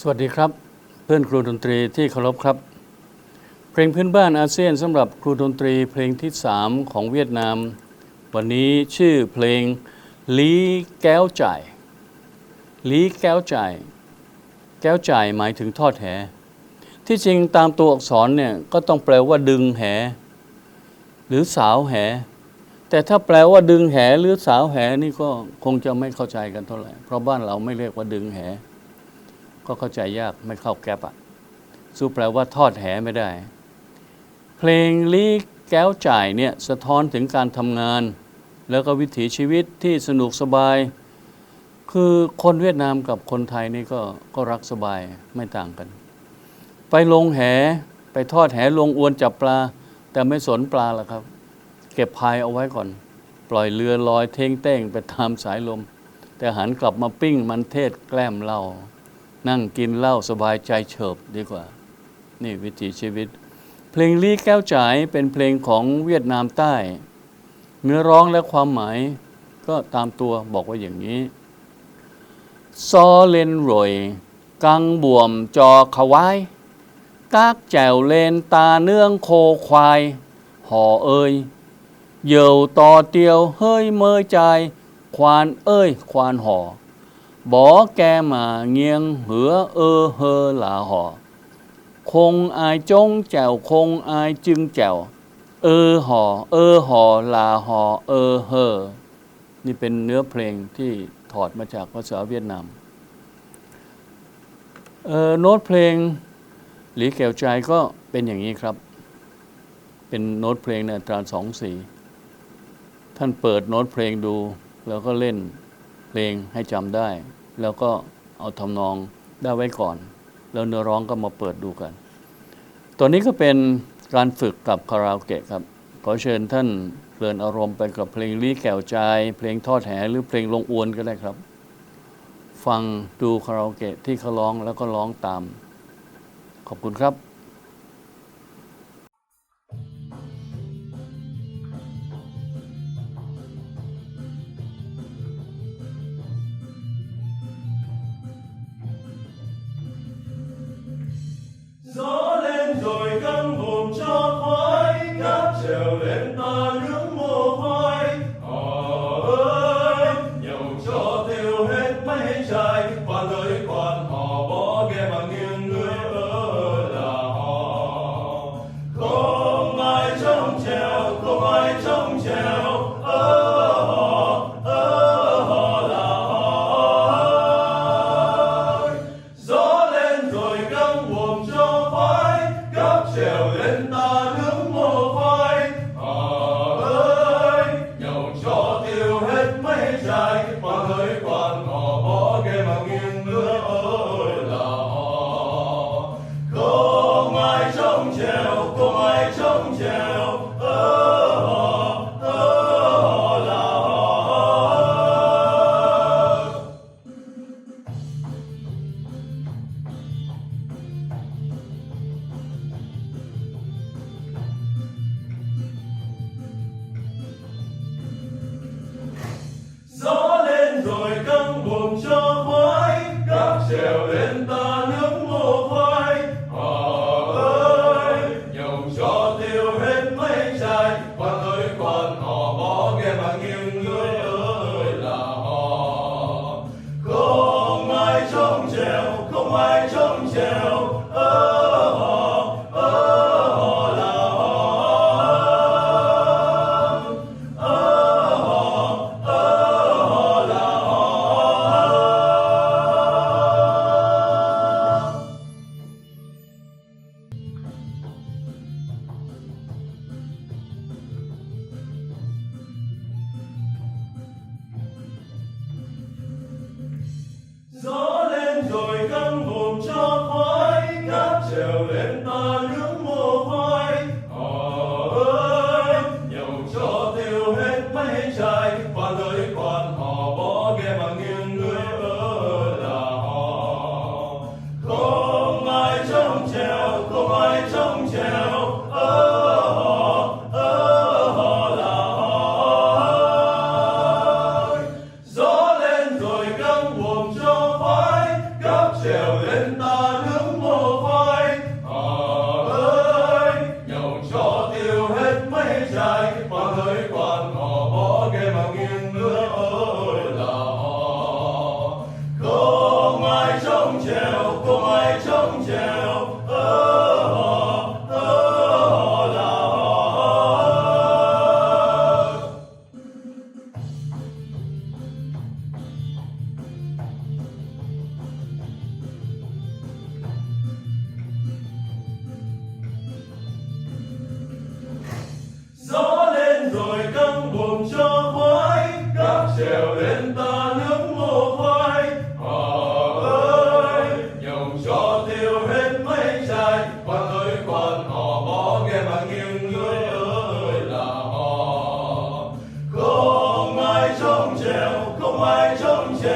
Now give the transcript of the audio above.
สวัสดีครับ เพื่อนครูดนตรีที่เคารพครับ เพลงพื้นบ้านอาเซียนสำหรับครูดนตรีเพลงที่ 3 ของเวียดนาม วันนี้ชื่อเพลงลีแก้วจ่ายลีแก้วจ่ายแก้วจ่ายหมายถึงทอดแห ที่จริงตามตัวอักษรเนี่ยก็ต้องแปลว่าดึงแห หรือสาวแห แต่ถ้าแปลว่าดึงแหหรือสาวแหนี่ก็คงจะไม่เข้าใจกันเท่าไหร่เพราะบ้านเราไม่เรียกว่าดึงแห ก็เข้าใจยากไม่เข้าแก๊ปอะสู้แปลว่าทอดแหไม่ได้ เพลงลีแก้วจ่ายเนี่ยสะท้อนถึงการทำงาน แล้วก็วิถีชีวิตที่สนุกสบาย คือคนเวียดนามกับคนไทยนี่ก็ก็รักสบายไม่ต่างกัน ไปลงแหไปทอดแหลงอวนจับปลา แต่ไม่สนปลาหรอกครับ เก็บพายเอาไว้ก่อน ปล่อยเรือลอยเท่งเต้งไปตามสายลม แต่หันกลับมาปิ้งมันเทศแกล้มเหล้า นั่งกินเหล้าสบายใจเฉิบดีกว่า นี่วิถีชีวิต เพลงลีแก้วจ่ายเป็นเพลงของเวียดนามใต้ เนื้อร้องและความหมายก็ตามตัวบอกว่าอย่างนี้ ซอเลนรอยกังบวมจอขวายกากแจวเลนตาเนื่องโคควาย ห่อเอ้ยเหยวต่อเตียวเฮ้ยเมยใจ ควานเอ้ย ควานห่อ bỏ ke mà nghiêng hửa ơ hơ là họ không ai trốn chèo không ai chưng chèo เออหอ เออหอลาหอ เออเฮอนี่เป็นเนื้อเพลงที่ถอดมาจากภาษาเวียดนามเออโน้ตเพลงหลีแก้วใจก็เป็นอย่างนี้ครับ เป็นโน้ตเพลงในตราสองสี่ท่านเปิดโน้ตเพลงดู แล้วก็เล่น เพลงให้จำได้ แล้วก็เอาทำนองได้ไว้ก่อน แล้วเนื้อร้องก็มาเปิดดูกัน ตัวนี้ก็เป็นการฝึกกับคาราโอเกะครับ ขอเชิญท่านเพลินอารมณ์ไปกับเพลงลี้แก้วใจ เพลงทอดแหหรือเพลงลงอวนก็ได้ครับ ฟังดูคาราโอเกะที่เขาร้องแล้วก็ร้องตาม ขอบคุณครับ 怀中写